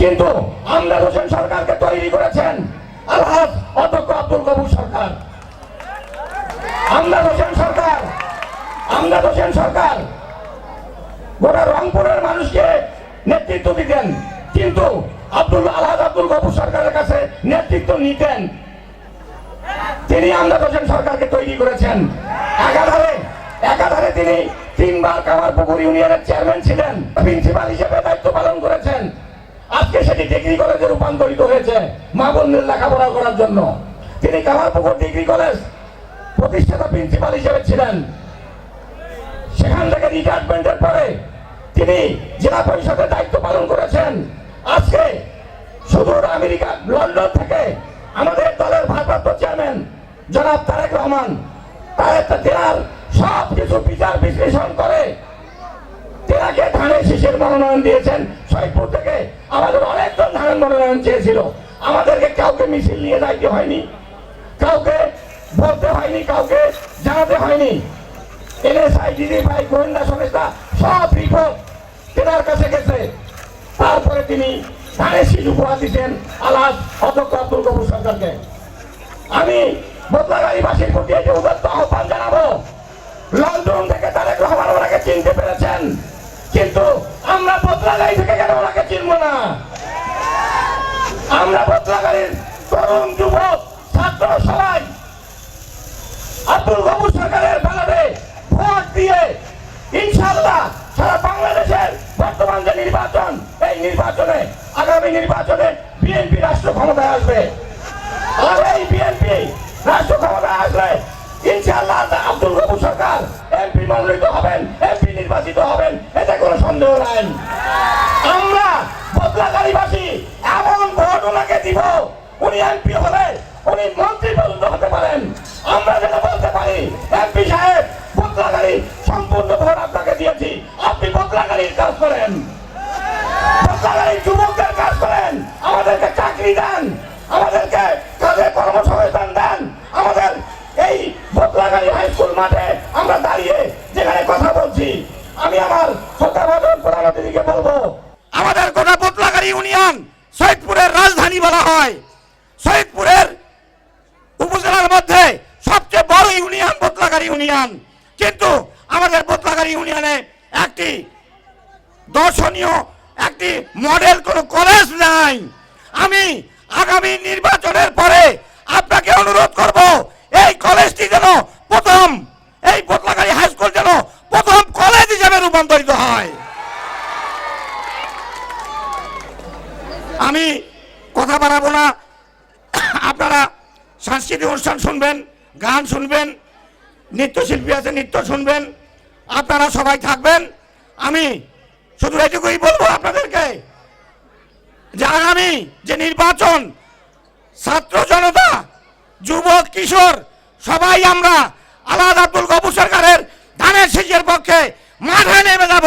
কিন্তু আমদাদ হোসেন সরকারকে তৈরি করেছেন আলহাজ অধ্যক্ষ আব্দুল কবুর সরকার। আমদাদ হোসেন সরকার আমদাদ হোসেন সরকার, গোটা রংপুরের মানুষকে নেতৃত্ব দিতেন, কিন্তু আব্দুল আলহাজ আব্দুল কবুর সরকারের কাছে নেতৃত্ব নিতেন। তিনি আমদাদ হোসেন সরকারকে তৈরি করেছেন। একাধারে একাধারে তিনি তিনবার কামারপুকুর ইউনিয়নের চেয়ারম্যান ছিলেন, প্রিন্সিপাল হিসেবে দায়িত্ব পালন করেছেন। আজকে সেটি ডিগ্রি কলেজে রূপান্তরিত হয়েছে মা বোনদের লেখাপড়া করার জন্য। তিনি কামারপুকুর ডিগ্রি কলেজ প্রতিষ্ঠাতা প্রিন্সিপাল হিসেবে ছিলেন। সেখান থেকে রিটায়ারমেন্টের পরে তিনি জেলা পরিষদের দায়িত্ব পালন করেছেন। আজকে সুদূর আমেরিকা, লন্ডন থেকে আমাদের দলের ভারপ্রাপ্ত চেয়ারম্যান জনাব তারেক রহমান তেনার সব কিছু বিচার বিশ্লেষণ করে তেনাকে ধানের শীষের মনোনয়ন দিয়েছেন শহীদপুর থেকে আমাদের অনেকজন ধানের চেয়েছিল আমাদেরকে কাউকে মিছিল নিয়ে যাইতে হয়নি, কাউকে বলতে হয়নি, কাউকে জানাতে হয়নি। ভাই গোয়েন্দা সংস্থা সব রিপোর্ট কাছে গেছে। তারপরে তিনি আমি জানাব চিনতে পেরেছেন। কিন্তু আমরা বদলাগাড়ি থেকে কেন ওনাকে চিনবো না? আমরা বদলাগাড়ির তরুণ যুবক ছাত্র সবাই আব্দুল গবুর সরকারের ব্যালটে ভোট দিয়ে ইনশাআল্লাহ সারা বাংলাদেশের বর্তমান যে নির্বাচন, এই নির্বাচনে, আগামী নির্বাচনে বিএনপি রাষ্ট্র ক্ষমতায় আসবে। আর এই বিএনপি রাষ্ট্র ক্ষমতায় আসলে ইনশাআল্লাহ আব্দুল গবুর সরকার এমপি মনোনীত হবেন, এমপি নির্বাচিত হবেন, এতে কোনো সন্দেহ নাই। আমরা বদলাকারীবাসী ওনাকে দিব। উনি এমপি হলে উনি মন্ত্রী পর্যন্ত হতে পারেন। আমরা যেটা বলতে পারি, এমপি সাহেব বদলাকারী সম্পূর্ণ ভোট আপনাকে দিয়েছি। আপনি বদলাকারীর কাজ করেন। বদলাকারী যুবকদের কাজ করেন। আমাদেরকে চাকরি দেন। আমাদেরকে কাজে কর্মসংস্থান দেন। আমাদের এই বদলাকারী হাই স্কুল মাঠে আমরা দাঁড়িয়ে যেখানে কথা বলছি, আমি আমার শ্রদ্ধাভাজন প্রধান অতিথিকে বলব রাজধানী বলা হয়। সৈয়দপুরের উপজেলার মধ্যে সবচেয়ে বড় ইউনিয়ন বদলাকারী ইউনিয়ন। কিন্তু আমাদের বদলাকারী ইউনিয়নে একটি দর্শনীয়, একটি মডেল কোন কলেজ নাই। আমি আগামী নির্বাচনের পরে আপনাকে অনুরোধ করব, এই কলেজটি যেন প্রথম, এই বদলাগাড়ি হাই স্কুল যেন প্রথম কলেজ হিসেবে রূপান্তরিত হয়। আমি কথা বাড়াবো না। আপনারা সাংস্কৃতিক অনুষ্ঠান শুনবেন, গান শুনবেন, নৃত্যশিল্পী আছে, নৃত্য শুনবেন, আপনারা সবাই থাকবেন। আমি শুধু এটুকুই বলব আপনাদেরকে যে আগামী যে নির্বাচন, ছাত্র জনতা যুবক কিশোর, সবাই আমরা আলাদা আব্দুল গবু সরকারের ধানের শীষের পক্ষে মাঠে নেমে যাব।